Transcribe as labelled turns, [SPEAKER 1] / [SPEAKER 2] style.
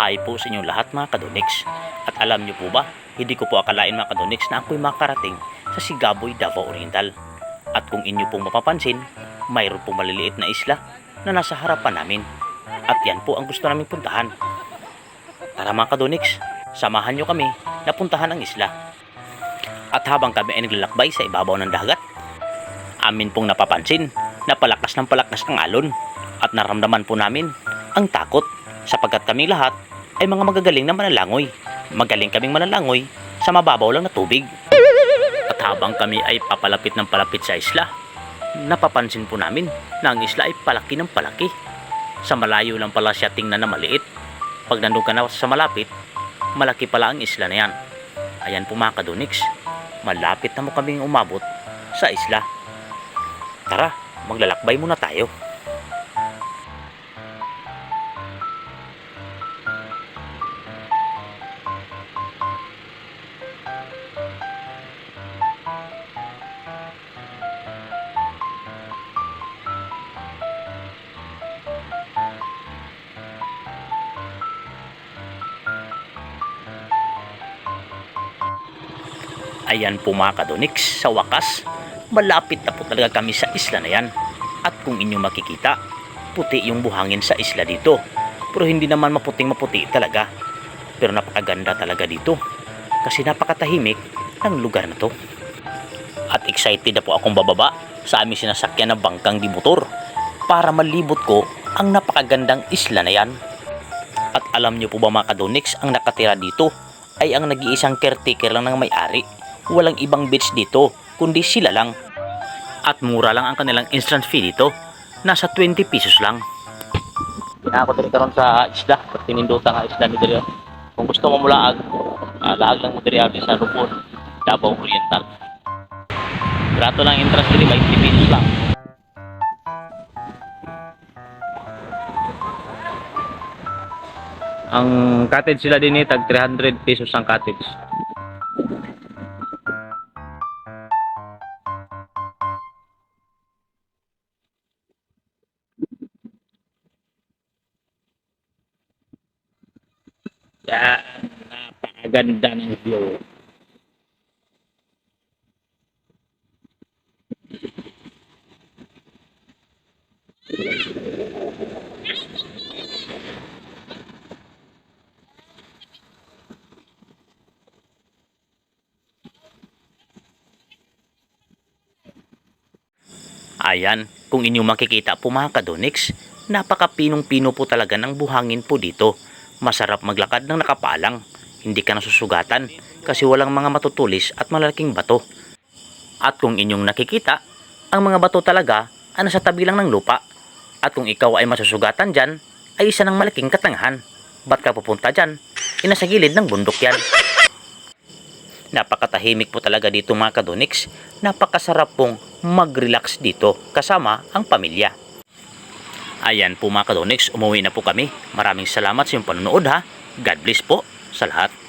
[SPEAKER 1] Hi po sa inyo lahat mga kadonix. At alam niyo po ba, hindi ko po akalain mga kadonix na ako'y makarating sa Sigaboy, Davao Oriental. At kung inyo pong mapapansin, mayroon pong maliliit na isla na nasa harapan namin. At yan po ang gusto namin puntahan. Tara mga kadonix, samahan niyo kami na puntahan ang isla. At habang kami ay naglalakbay sa ibabaw ng dagat, amin pong napapansin na palakas ng palakas ang alon at naramdaman po namin ang takot sapagkat kami lahat ay mga magagaling na manlalangoy. Magaling kaming manlalangoy sa mababaw lang na tubig. At habang kami ay papalapit ng palapit sa isla, napapansin po namin na ang isla ay palaki ng palaki. Sa malayo lang pala siya tingnan na maliit. Pag nandun ka na sa malapit, malaki pala ang isla na yan. Ayan po mga kadunix, malapit na mo kaming umabot sa isla. Tara, maglalakbay muna tayo. Ayan po mga kadonix, sa wakas, malapit na po talaga kami sa isla na yan. At kung inyo makikita, puti yung buhangin sa isla dito. Pero hindi naman maputing maputi talaga. Pero napakaganda talaga dito. Kasi napakatahimik ng lugar na to. At excited na po akong bababa sa aming sinasakyan na bangkang di motor para malibot ko ang napakagandang isla na yan. At alam niyo po ba mga kadonix, ang nakatira dito ay ang nag-iisang caretaker lang ng may-ari. Walang ibang beach dito, kundi sila lang. At mura lang ang kanilang entrance fee dito. Nasa 20 pesos lang. Ako dito karon sa isla, tinindutan nga isla ni Dario. Kung gusto mo mulaag, uh, laag lang mo diri sa Lupon, Davao Oriental. Grato lang entrance fee, 20 pesos lang. Ang cottage sila din eh, tag 300 pesos ang cottage. Yan, napakaganda ng view. Ayan, kung inyo makikita po mga kadonix, napakapinong-pino po talaga ng buhangin po dito. Masarap maglakad ng nakapalang, hindi ka nasusugatan kasi walang mga matutulis at malalaking bato. At kung inyong nakikita, ang mga bato talaga ay nasa tabi lang ng lupa. At kung ikaw ay masusugatan dyan, ay isa ng malaking katangahan. Ba't ka pupunta dyan? Inasa gilid ng bundok yan. Napakatahimik po talaga dito mga kadonix. Napakasarap pong mag-relax dito kasama ang pamilya. Ayan po mga kadonix, umuwi na po kami. Maraming salamat sa iyong panonood ha. God bless po sa lahat.